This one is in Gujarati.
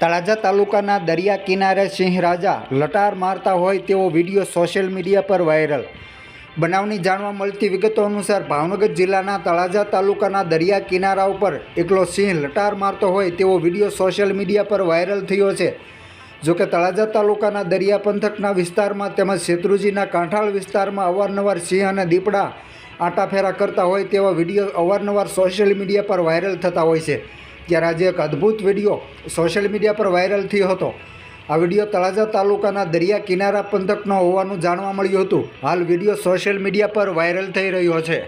તળાજા તાલુકાના દરિયા કિનારે સિંહ રાજા લટાર મારતા હોય તેવો વીડિયો સોશિયલ મીડિયા પર વાયરલ. બનાવની જાણવા મળતી વિગતો અનુસાર ભાવનગર જિલ્લાના તળાજા તાલુકાના દરિયા કિનારા ઉપર એકલો સિંહ લટાર મારતો હોય તેવો વીડિયો સોશિયલ મીડિયા પર વાયરલ થયો છે. જોકે તળાજા તાલુકાના દરિયા પંથકના વિસ્તારમાં તેમજ શેત્રુજીના કાંઠાળ વિસ્તારમાં અવારનવાર સિંહ અને દીપડા આટાફેરા કરતા હોય તેવા વીડિયો અવારનવાર સોશિયલ મીડિયા પર વાયરલ થતા હોય છે. ત્યારે આજે એક અદ્ભુત વીડિયો સોશિયલ મીડિયા પર વાયરલ થયો હતો. આ વીડિયો તળાજા તાલુકાના દરિયા કિનારા પંથકનો હોવાનું જાણવા મળ્યું હતું. હાલ વીડિયો સોશિયલ મીડિયા પર વાયરલ થઈ રહ્યો છે.